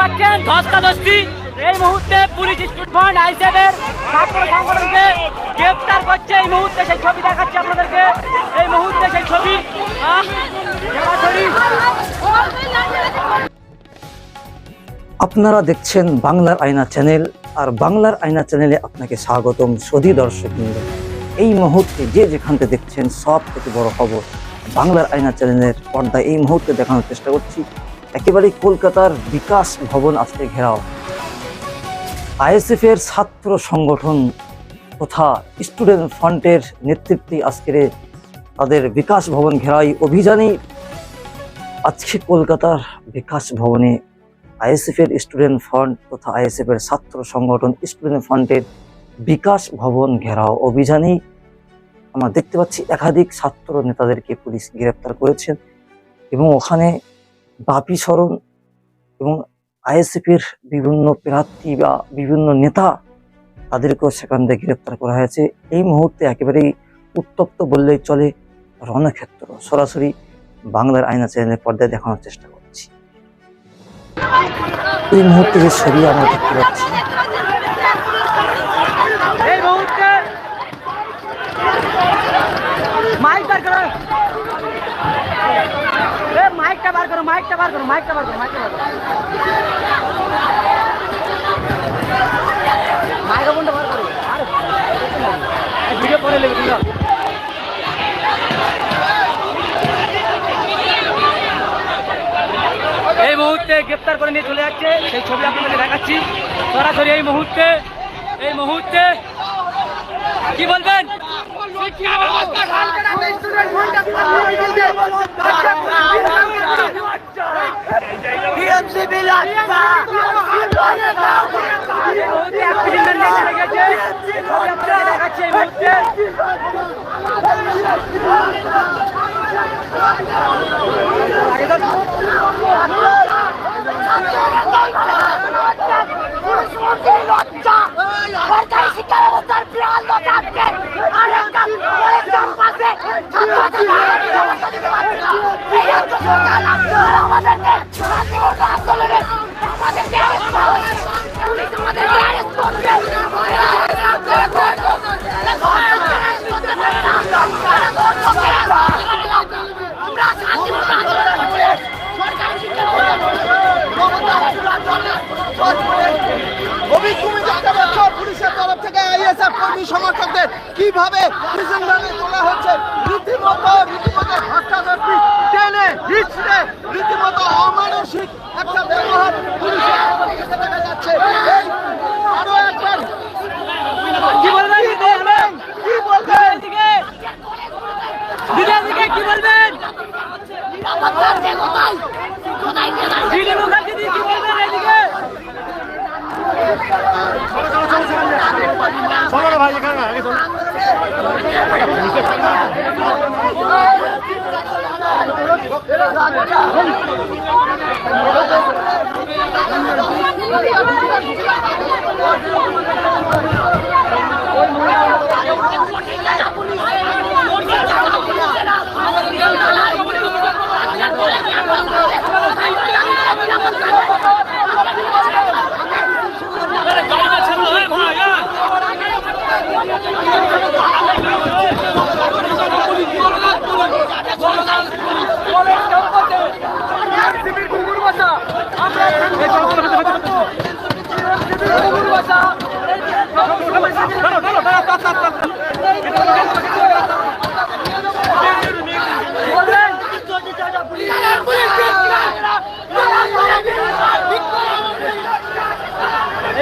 পাচ্ছেন ধস্তাধস্তি। এই মুহূর্তে পুলিশ স্টুডেন্ট আইসেফের ছাত্র সংগঠনকে গ্রেপ্তার করছে। এই মুহূর্তে সেই ছবি দেখাচ্ছি আপনাদেরকে। এই মুহূর্তে সেই ছবি আপনারা দেখছেন বাংলার আয়না চ্যানেল, আর বাংলার আয়না চ্যানেলে আপনাকে স্বাগতম সদী দর্শক এই মুহূর্তে যে যেখানতে দেখছেন সব থেকে বড় খবর, বাংলার আয়না চ্যানেলের পর্দায় এই মুহূর্তে দেখানোর চেষ্টা করছি একেবারেই কলকাতার বিকাশ ভবন আজকে ঘেরাও। আইএসএফ এর ছাত্র সংগঠন তথা স্টুডেন্ট ফ্রন্টের নেতৃত্বে আজকের তাদের বিকাশ ভবন ঘেরাই অভিযানেই আজকে কলকাতার বিকাশ ভবনে আইএসএফ এর স্টুডেন্ট ফ্রন্ট তথা আইএসএফ এর ছাত্র সংগঠন স্টুডেন্ট ফ্রন্টের বিকাশ ভবন ঘেরাও অভিযানেই আমরা দেখতে পাচ্ছি একাধিক ছাত্র নেতাদেরকে পুলিশ গ্রেপ্তার করেছেন এবং ওখানে বাপি স্মরণ এবং আইএসএফ এর বিভিন্ন প্রার্থী বা বিভিন্ন নেতা তাদেরকেও সেখান থেকে গ্রেপ্তার করা হয়েছে। এই মুহূর্তে একেবারেই উত্তপ্ত বললেই চলে রণক্ষেত্র। সরাসরি বাংলার আয়না চ্যানেলের পর্দায় দেখানোর চেষ্টা করছি। এই মুহূর্তে যে ছবি আমরা দেখতে পাচ্ছি এই মুহূর্তে মাইক বার করো এ মাইকটা বার করো মাইকটা বার করো মাইকটা বার করো মাইকটা বার করো বার করো আরে ভিডিও পরে নেবে ভিডিও এই মুহূর্তে গ্রেপ্তার করে নিয়ে চলে যাচ্ছে সেই ছবি আপনাদের দেখাচ্ছি সরাসরি এই মুহূর্তে এই মুহূর্তে কি বলবেন সরকারি পুলিশের তরফ থেকে আইএসএফ কর্মী কীভাবে প্রিজন ভ্যানে তোলা হচ্ছে? রীতিমতো রীতিমতো ভ্রষ্টাচারী টেনে হিচড়ে রীতিমতো অমানসিক একটা ব্যবহার পুলিশের তরফ থেকে দেখা যাচ্ছে এই আরও একবার কি বলবেন দিদি বলবেন কি বলবেন দিকে দিদি দিকে কি বলবেন নিরাপত্তা আছে কোথায় কোথায় গেলাম দিদি মুখার্জি দিদি কি বলবেন এদিকে এই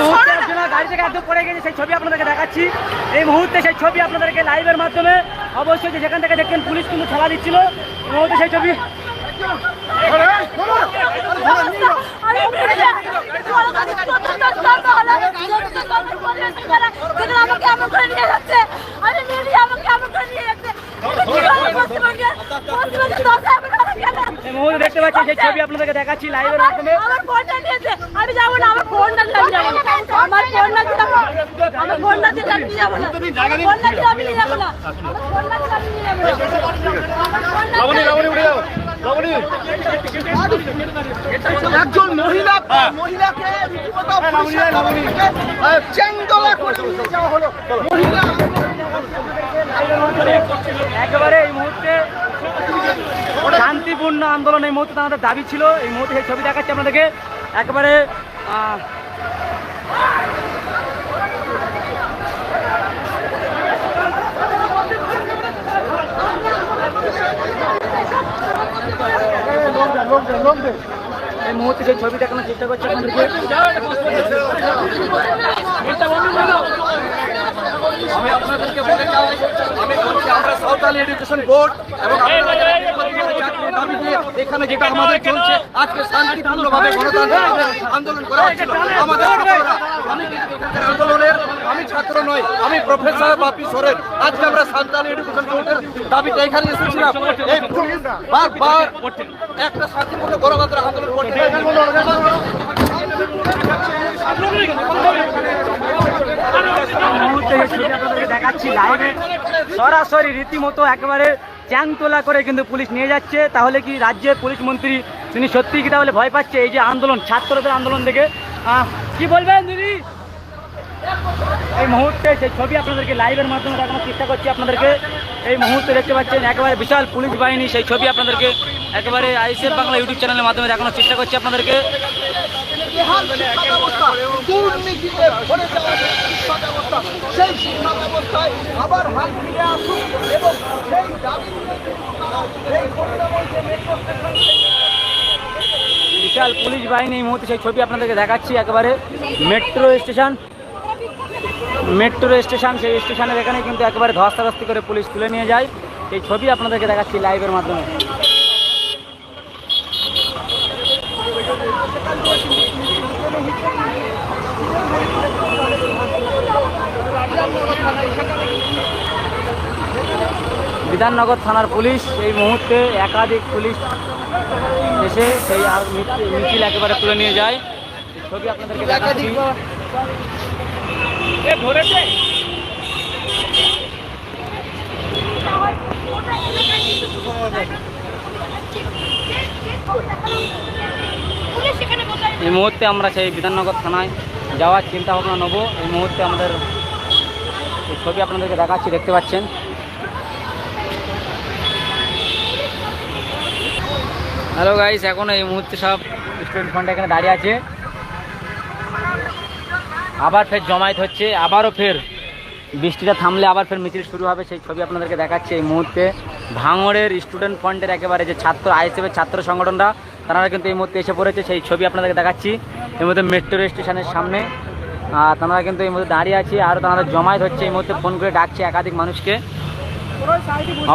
মুহূর্তে গাড়ি থেকে একদম পড়ে গেছে সেই ছবি আপনাদেরকে দেখাচ্ছি। এই মুহূর্তে সেই ছবি আপনাদেরকে লাইভের মাধ্যমে অবশ্যই যে যেখান থেকে দেখছেন, পুলিশ কিন্তু খেলা দিচ্ছিল। এই মুহূর্তে সেই ছবি আমাকে দেখতে পাচ্ছেন সেই ছবি আপনাদেরকে দেখাচ্ছি লাইভের মাধ্যমে। আমি যাব না, আমার ফোনটা যাব আমার আমার ফোনটা দিলে আমি যাব না। যাব না। যাব না। দিলে আমি যাব না। একজন মহিলা মহিলাকে রীতিমতো পুলিশের তরফ থেকে, করে নিয়ে যাওয়া হলো। মহিলা একেবারে এই মুহূর্তে শান্তিপূর্ণ আন্দোলন এই মুহূর্তে আমাদের দাবি ছিল। এই মুহূর্তে সেই ছবি দেখাচ্ছি আপনাদেরকে। একেবারে আহ, এই মুহূর্তে সেই ছবি দেখানোর চেষ্টা করছি আপনাদেরকে? আমি আপনাদেরকে বলে যাই আমি বলছি আমরা সাঁওতালি এডুকেশন বোর্ড এবং দাবি এখানে যেটা আমাদের চলছে আজকে শান্তিপূর্ণভাবে গণতান্ত্রিক আন্দোলন করা আমাদের আমি আন্দোলনের আমি ছাত্র নই আমি প্রফেসর বাপি সোরেন। আজকে আমরা সাঁওতালি এডুকেশন বোর্ডের দাবিটা এখানে এসেছিলাম। এই বারবার একটা শান্তিপূর্ণ গণতান্ত্রিক আন্দোলন করছে আপনাদেরকে দেখাচ্ছি লাইভে সরাসরি রীতিমতো একেবারে চ্যাং তোলা করে কিন্তু পুলিশ নিয়ে যাচ্ছে। তাহলে কি রাজ্যের পুলিশ মন্ত্রী তিনি সত্যিই কি তাহলে ভয় পাচ্ছে? এই যে আন্দোলন, ছাত্রদের আন্দোলন দেখে। কি বলবেন দিদি? এই মুহূর্তে সেই ছবি আপনাদেরকে লাইভের মাধ্যমে দেখানোর চেষ্টা করছি আপনাদেরকে। এই মুহূর্তে দেখতে পাচ্ছেন একেবারে বিশাল পুলিশ বাহিনী, সেই ছবি আপনাদেরকে একেবারে আইসিএফ বাংলা ইউটিউব চ্যানেলের মাধ্যমে দেখানোর চেষ্টা করছি আপনাদেরকে। সেই শিক্ষা ব্যবস্থায় আবার হাত ফিরে এবং সেই বিশাল পুলিশ বাহিনী এই মুহূর্তে সেই ছবি আপনাদেরকে দেখাচ্ছি একেবারে মেট্রো স্টেশন মেট্রো স্টেশন সেই স্টেশনের এখানে কিন্তু একেবারে ধস্তাধস্তি করে পুলিশ তুলে নিয়ে যায়। এই ছবি আপনাদেরকে দেখাচ্ছি লাইভের মাধ্যমে। বিধাননগর থানার পুলিশ এই মুহূর্তে একাধিক পুলিশ এসে সেই মিছিল- একেবারে তুলে নিয়ে যায়। এই ছবি আপনাদেরকে দেখাচ্ছি। এই মুহূর্তে আমরা সেই বিধাননগর থানায় যাওয়ার চিন্তা ভাবনা নেব। এই মুহূর্তে আমাদের ছবি আপনাদেরকে দেখাচ্ছি, দেখতে পাচ্ছেন। হ্যালো গাইস এখন এই মুহূর্তে সব স্টুডেন্ট ফান্ড এখানে দাঁড়িয়ে আছে। আবার ফের জমায়েত হচ্ছে, আবারও ফের বৃষ্টিটা থামলে আবার ফের মিছিল শুরু হবে, সেই ছবি আপনাদেরকে দেখাচ্ছি এই মুহূর্তে। ভাঙড়ের স্টুডেন্ট ফ্রন্টের একেবারে যে ছাত্র আইএসএফের ছাত্র সংগঠনরা, তারা কিন্তু এই মুহূর্তে এসে পড়েছে, সেই ছবি আপনাদেরকে দেখাচ্ছি। এই মুহূর্তে মেট্রো স্টেশনের সামনে। তারা কিন্তু এই মুহূর্তে দাঁড়িয়ে আছে আর তারা জমায়েত হচ্ছে, এই মুহূর্তে ফোন করে ডাকছে একাধিক মানুষকে।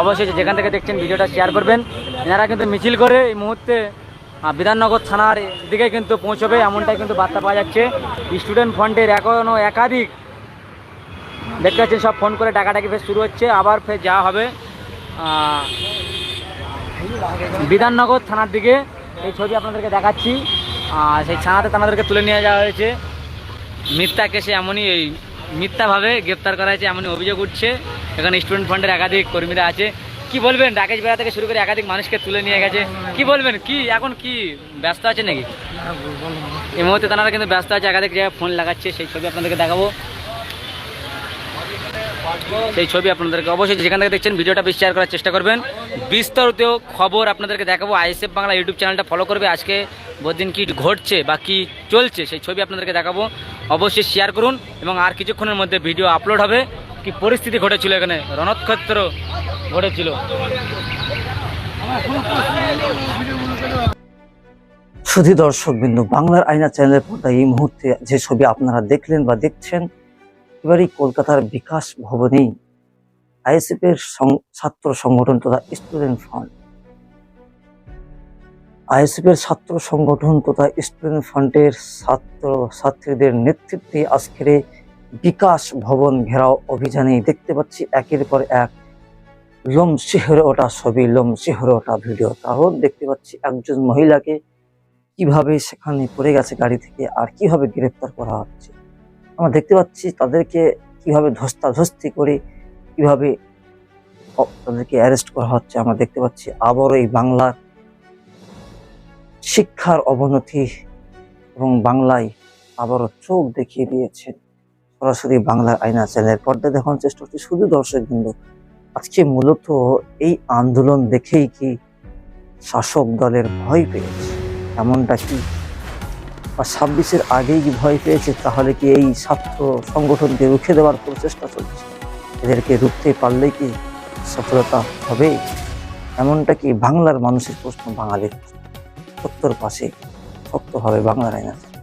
অবশ্যই যেখান থেকে দেখছেন ভিডিওটা শেয়ার করবেন। এনারা কিন্তু মিছিল করে এই মুহূর্তে বিধাননগর থানার দিকে কিন্তু পৌঁছবে, এমনটাই কিন্তু বার্তা পাওয়া যাচ্ছে। স্টুডেন্ট ফ্রন্টের এখনও একাধিক, দেখতে পাচ্ছেন সব ফোন করে ডাকাডাকি ফের শুরু হচ্ছে, আবার ফের যাওয়া হবে। বিধাননগর থানার দিকে এই ছবি আপনাদেরকে দেখাচ্ছি। আর সেই থানাতে তাদেরকে তুলে নিয়ে যাওয়া হয়েছে। মিথ্যা কেসে এমনই এই মিথ্যাভাবে গ্রেপ্তার করা হয়েছে এমনই অভিযোগ উঠছে। এখানে স্টুডেন্ট ফান্ডের একাধিক কর্মীরা আছে। কি বলবেন? রাকেশ বেড়া থেকে শুরু করে একাধিক মানুষকে তুলে নিয়ে গেছে। কি বলবেন? কি এখন কি ব্যস্ত আছে নাকি? এই মুহূর্তে তারা কিন্তু ব্যস্ত আছে একাধিক জায়গায় ফোন লাগাচ্ছে সেই ছবি আপনাদেরকে দেখাবো। সেই ছবি আপনাদেরকে অবশ্যই যেখান থেকে দেখছেন, ভিডিওটা বেশি শেয়ার করার চেষ্টা করবেন। বিস্তারিত খবর আপনাদেরকে দেখাবো। আইএসএফ বাংলা ইউটিউব চ্যানেলটা ফলো করবে। আজকে দিন কি ঘটছে বা কি চলছে সেই ছবি আপনাদেরকে দেখাবো। অবশ্যই শেয়ার করুন এবং আর কিছুক্ষণের মধ্যে ভিডিও আপলোড হবে। কি পরিস্থিতি ঘটেছিল এখানে? রণক্ষেত্র ঘটেছিল। শুধু দর্শক বিন্দু, বাংলার আয়না চ্যানেলের পর্দায় এই মুহূর্তে যে ছবি আপনারা দেখলেন বা দেখছেন এবারই কলকাতার বিকাশ ভবনেই আইএসএফ এর সং- ছাত্র সংগঠন তথা স্টুডেন্ট ফান্ড। আইএসএফ এর ছাত্র সংগঠন তথা স্টুডেন্ট ফান্ডের ছাত্র ছাত্রীদের নেতৃত্বে আজকের বিকাশ ভবন ঘেরাও অভিযানে দেখতে পাচ্ছি একের পর এক লোম শিহরে ওঠা ছবি, লোম শিহরে ওঠা ভিডিও। তারও দেখতে পাচ্ছি একজন মহিলাকে কীভাবে সেখানে পড়ে গেছে গাড়ি থেকে আর কীভাবে গ্রেফতার করা হচ্ছে। আমরা দেখতে পাচ্ছি তাদেরকে কীভাবে ধস্তাধস্তি করে, কীভাবে তাদেরকে অ্যারেস্ট করা হচ্ছে, আমরা দেখতে পাচ্ছি আবারও এই বাংলার শিক্ষার অবনতি এবং বাংলায় আবারও চোখ দেখিয়ে দিয়েছে। সরাসরি বাংলার আয়না চ্যানেলের পর্দায় দেখানোর চেষ্টা করছি। শুধু দর্শক বিন্দু আজকে মূলত এই আন্দোলন দেখেই কি শাসক দলের ভয় পেয়েছে? এমনটা কি? বা ছাব্বিশের আগেই কি ভয় পেয়েছে, তাহলে কি এই ছাত্র সংগঠনকে রুখে দেওয়ার প্রচেষ্টা চলছে? এদেরকে রুখতে পারলে কি সফলতা হবে? এমনটা কি বাংলার মানুষের প্রশ্ন, বাঙালির প্রশ্ন। সত্তর পাশে শক্তভাবে হবে বাংলার আইন আছে।